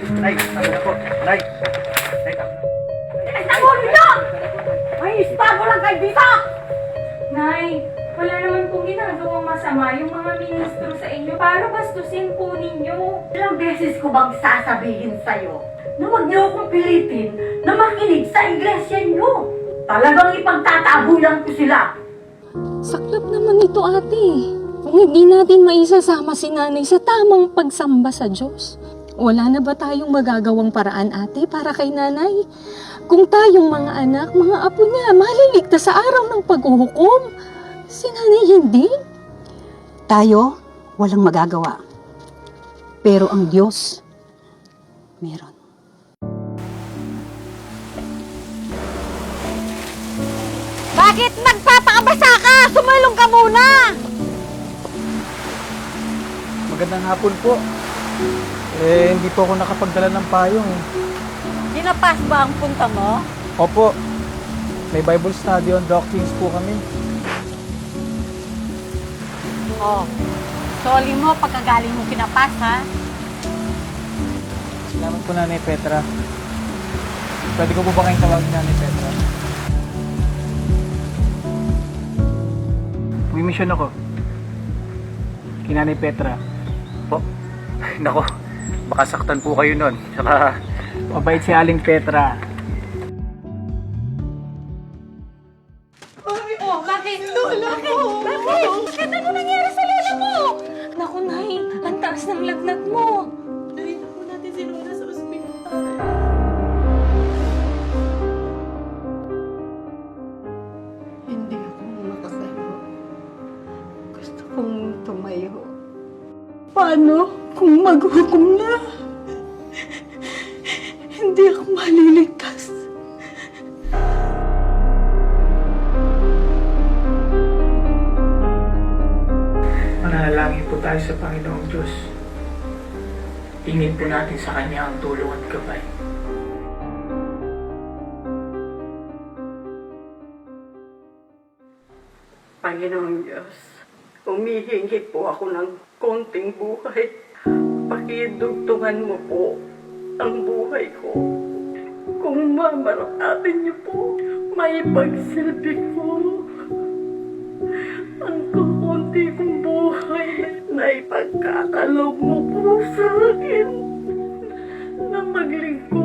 Nay, nay, na po. Nay. Nay, tama na. Ay, tangon nyo! May ispago lang kayo dito! Nay, wala naman pong ginagawang masama yung mga ministro sa inyo para bastusin po ninyo. Ilang beses ko bang sasabihin sa'yo na huwag niyo akong pilitin na makinig sa iglesia niyo? Talagang ipagtatabuyan ko sila. Saklap naman ito ate. Kung hindi natin maisasama si nanay sa tamang pagsamba sa Diyos. Wala na ba tayong magagawang paraan ate para kay nanay? Kung tayong mga anak, mga apo niya, maliligtas sa araw ng paghuhukom. Si nanay hindi. Tayo, walang magagawa. Pero ang Diyos, meron. Bakit nagpapakabasa ka? Sumalong ka muna! Magandang hapon po. Eh, hindi po ako nakapagdala ng payong eh. Dinapas ba ang punta mo? Opo. May Bible study on doctrines po kami. Oh, soli mo pagkagaling mo kinapas, ha? Salamat po Nanay Petra. Pwede ko po ba kayong tawagin Nanay Petra? May mission ako. Kay Nanay Petra. Po? Nako, baka saktan po kayo nun. Saka, mabait si Aling Petra. Oh, bakit? Bakit? Bakit? Bakit? Ano nangyari sa lola mo? Naku, Nay, ng lagnat mo. Hindi ako makasama. Gusto kong tumayo. Paano kung maghukom na? Hindi ako maliligtas. Manalangin po tayo sa Panginoong Diyos. Tingin po natin sa Kanya ang tulong at gabay. Panginoong Diyos, humihingi po ako ng konting buhay pakidugtungan mo po ang buhay ko. Kung mamaratin niyo po, may pagsilbi ko. Ang kukunti kong buhay na ipagkakalog mo po sa akin na maglingkod